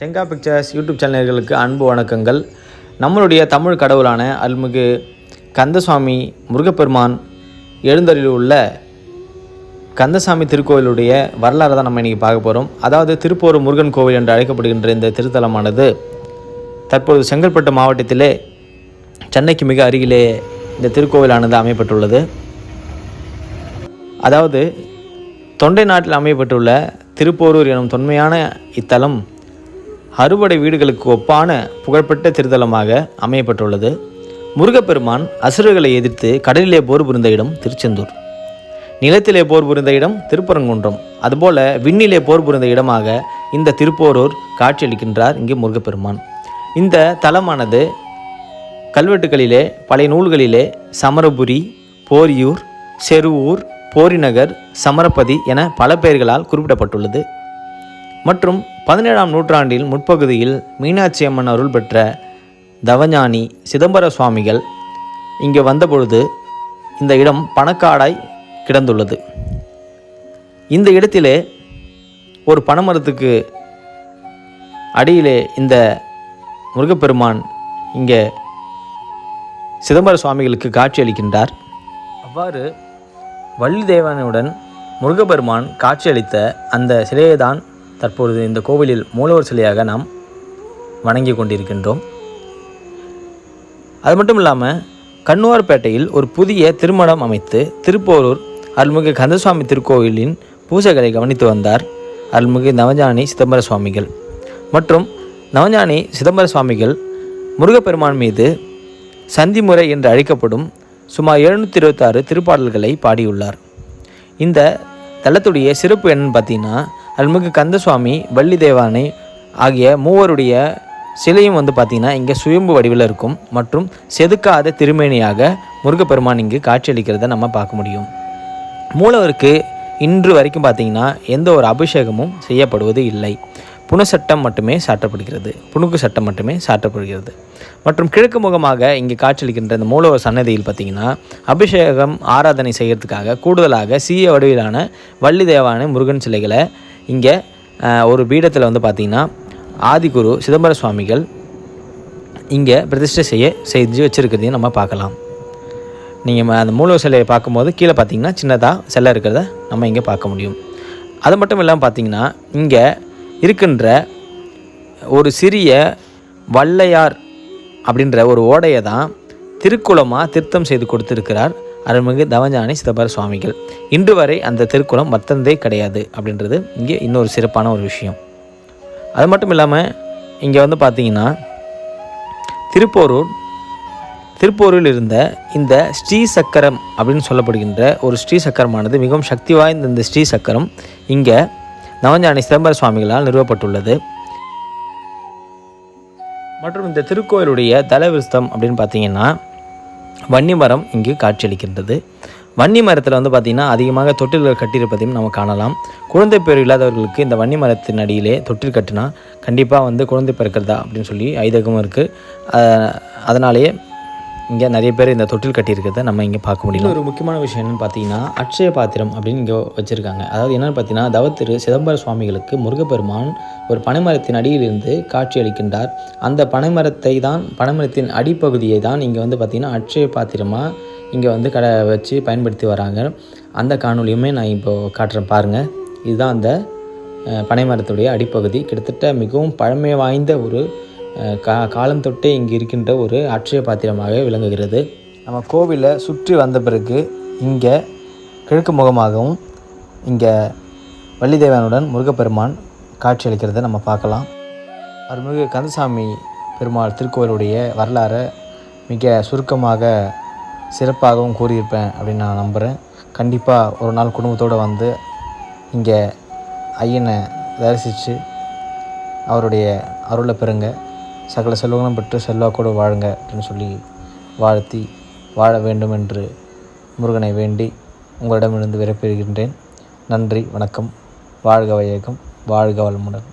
செங்கா pictures YouTube சேனல்களுக்கு அன்பு வணக்கங்கள். நம்மளுடைய தமிழ் கடவுளான அருள்மிகு கந்தசுவாமி முருகப்பெருமான் எழுந்தருளில் உள்ள கந்தசாமி திருக்கோவிலுடைய வரலாறு தான் நம்ம இன்றைக்கி பார்க்க போகிறோம் அதாவது திருப்போர் முருகன் கோவில் என்று அழைக்கப்படுகின்ற இந்த திருத்தலமானது தற்போது செங்கல்பட்டு மாவட்டத்திலே சென்னைக்கு மிக அருகிலே இந்த திருக்கோவிலானது அமையப்பட்டுள்ளது. அதாவது தொண்டை நாட்டில் அமையப்பட்டுள்ள திருப்போரூர் எனும் தொன்மையான இத்தலம் அறுபடை வீடுகளுக்கு ஒப்பான புகழ்பெற்ற திருத்தலமாக அமையப்பட்டுள்ளது. முருகப்பெருமான் அசுரர்களை எதிர்த்து கடலிலே போர் புரிந்த இடம் திருச்செந்தூர். நிலத்திலே போர் புரிந்த இடம் திருப்பரங்குன்றம். அதுபோல விண்ணிலே போர் புரிந்த இடமாக இந்த திருப்போரூர் காட்சியளிக்கின்றார் இங்கே முருகப்பெருமான். இந்த தலமானது கல்வெட்டுகளிலே பழைய நூல்களிலே சமரபுரி போரியூர் செருவூர் போரிநகர் சமரபதி என பல பெயர்களால் குறிப்பிடப்பட்டுள்ளது. மற்றும் பதினேழாம் நூற்றாண்டில் முற்பகுதியில் மீனாட்சி அம்மன் அருள் பெற்ற தவஞானி சிதம்பர சுவாமிகள் இங்கே வந்தபொழுது இந்த இடம் பணக்காடாய் கிடந்துள்ளது. இந்த இடத்திலே ஒரு பனைமரத்துக்கு அடியிலே இந்த முருகப்பெருமான் இங்கே சிதம்பர சுவாமிகளுக்கு காட்சியளிக்கின்றார் அவ்வாறு வள்ளி தேவனுடன் முருகப்பெருமான் காட்சியளித்த அந்த சிலையை தான் தற்பொழுது இந்த கோவிலில் மூலவர் சிலையாக நாம் வணங்கி கொண்டிருக்கின்றோம். அது மட்டும் இல்லாமல் கண்ணுவார்பேட்டையில் ஒரு புதிய திருமணம் அமைத்து திருப்போரூர் அருள்மிகு கந்தசுவாமி திருக்கோவிலின் பூஜைகளை கவனித்து வந்தார் அருள்மிகு நவஞானி சிதம்பர சுவாமிகள். மற்றும் நவஞானி சிதம்பர சுவாமிகள் முருகப்பெருமான் மீது சந்திமுறை என்று அழைக்கப்படும் சுமார் எழுநூற்றி இருபத்தாறு திருப்பாடல்களை பாடியுள்ளார். இந்த தளத்துடைய சிறப்பு என்னன்னு பார்த்தீங்கன்னா அருள்மிகு கந்தசுவாமி வள்ளி தேவானை ஆகிய மூவருடைய சிலையும் வந்து பார்த்திங்கன்னா இங்கே சுயம்பு வடிவில் இருக்கும் மற்றும் செதுக்காத திருமேனியாக முருகப்பெருமான் இங்கு காட்சியளிக்கிறத நம்ம பார்க்க முடியும். மூலவருக்கு இன்று வரைக்கும் பார்த்திங்கன்னா எந்த ஒரு அபிஷேகமும் செய்யப்படுவது இல்லை. புனசட்டம் மட்டுமே சாட்டப்படுகிறது புணுக்கு சட்டம் மட்டுமே சாட்டப்படுகிறது மற்றும் கிழக்கு முகமாக இங்கே காட்சியளிக்கின்ற இந்த மூலவர் சன்னதியில் பார்த்திங்கன்னா அபிஷேகம் ஆராதனை செய்கிறதுக்காக கூடுதலாக சீய வடிவிலான வள்ளி தேவான முருகன் சிலைகளை இங்கே ஒரு பீடத்தில் வந்து பார்த்திங்கன்னா ஆதிகுரு சிதம்பர சுவாமிகள் இங்கே பிரதிஷ்டை செய்ய செஞ்சு வச்சுருக்கிறதையும் நம்ம பார்க்கலாம். நீங்கள் அந்த மூலவர் சிலையை பார்க்கும்போது கீழே பார்த்தீங்கன்னா சின்னதாக சிலை இருக்கிறத நம்ம இங்கே பார்க்க முடியும். அது மட்டும் இல்லாமல் பார்த்தீங்கன்னா இங்கே இருக்கின்ற ஒரு சிறிய வள்ளையார் அப்படின்ற ஒரு ஓடையை தான் திருக்குளமாக திருத்தம் செய்து கொடுத்துருக்கிறார். அருள்மிகு தவஞானி சிதம்பர சுவாமிகள் இன்று வரை அந்த திருக்குளம் வத்தந்தே கிடையாது அப்படின்றது இங்கே இன்னொரு சிறப்பான ஒரு விஷயம். அது மட்டும் இல்லாமல் இங்கே வந்து பார்த்தீங்கன்னா திருப்போரூர் திருப்பூரில் இருந்த இந்த ஸ்ரீ சக்கரம் அப்படின்னு சொல்லப்படுகின்ற ஒரு ஸ்ரீ சக்கரமானது மிகவும் சக்தி வாய்ந்த இந்த ஸ்ரீ சக்கரம் இங்கே நவஞானி சிதம்பர சுவாமிகளால் நிறுவப்பட்டுள்ளது. மற்றும் இந்த திருக்கோயிலுடைய தலவிருஸ்தம் அப்படின்னு பார்த்தீங்கன்னா வன்னி மரம் இங்கு காட்சியளிக்கின்றது. வன்னி மரத்தில் வந்து பார்த்திங்கன்னா அதிகமாக தொட்டில்கள் கட்டியிருப்பதையும் நம்ம காணலாம். குழந்தை பேர் இல்லாதவர்களுக்கு இந்த வன்னி மரத்தின் அடியிலே தொட்டில் கட்டினா கண்டிப்பாக வந்து குழந்தை பிறக்கிறதா அப்படின்னு சொல்லி ஐதகமும் இருக்குது அதனாலேயே இங்கே நிறைய பேர் இந்த தொட்டில் கட்டியிருக்கிறத நம்ம இங்கே பார்க்க முடியும் ஒரு முக்கியமான விஷயம் என்னென்னு பார்த்தீங்கன்னா அட்சய பாத்திரம் அப்படின்னு இங்கே வச்சுருக்காங்க. அதாவது என்னென்னு பார்த்தீங்கன்னா தவத்திரு சிதம்பர சுவாமிகளுக்கு முருகப்பெருமான் ஒரு பனைமரத்தின் அடியிலிருந்து காட்சி அளிக்கின்றார் அந்த பனைமரத்தை தான் பனைமரத்தின் அடிப்பகுதியை தான் இங்கே வந்து பார்த்திங்கன்னா அட்சய பாத்திரமாக இங்கே வந்து கடை வச்சு பயன்படுத்தி வராங்க. அந்த காணொலியுமே நான் இப்போது காட்டுறேன் பாருங்கள் இதுதான் அந்த பனைமரத்துடைய அடிப்பகுதி. கிட்டத்தட்ட மிகவும் பழமை வாய்ந்த ஒரு கா காலம் தொட்டே இங்கே இருக்கின்ற ஒரு அட்சய பாத்திரமாக விளங்குகிறது. நம்ம கோவிலை சுற்றி வந்த பிறகு இங்கே கிழக்கு முகமாகவும் இங்கே வள்ளிதேவனுடன் முருகப்பெருமான் காட்சியளிக்கிறதை நம்ம பார்க்கலாம். அருள்மிகு கந்தசாமி பெருமாள் திருக்கோயிலுடைய வரலாறை மிக சுருக்கமாக சிறப்பாகவும் கூறியிருப்பேன் அப்படின்னு நான் நம்புகிறேன் கண்டிப்பாக ஒரு நாள் குடும்பத்தோடு வந்து இங்கே ஐயனை தரிசித்து அவருடைய அருளை பெறுங்க. சகல செல்வங்களும் பெற்று செல்வாக்கோடு வாழுங்க அப்படின்னு சொல்லி வாழ்த்தி வாழ வேண்டும் என்று முருகனை வேண்டி உங்களிடமிருந்து விரைப்பெறுகின்றேன் நன்றி வணக்கம். வாழ்க வையகம் வாழ்க வளமுடன்.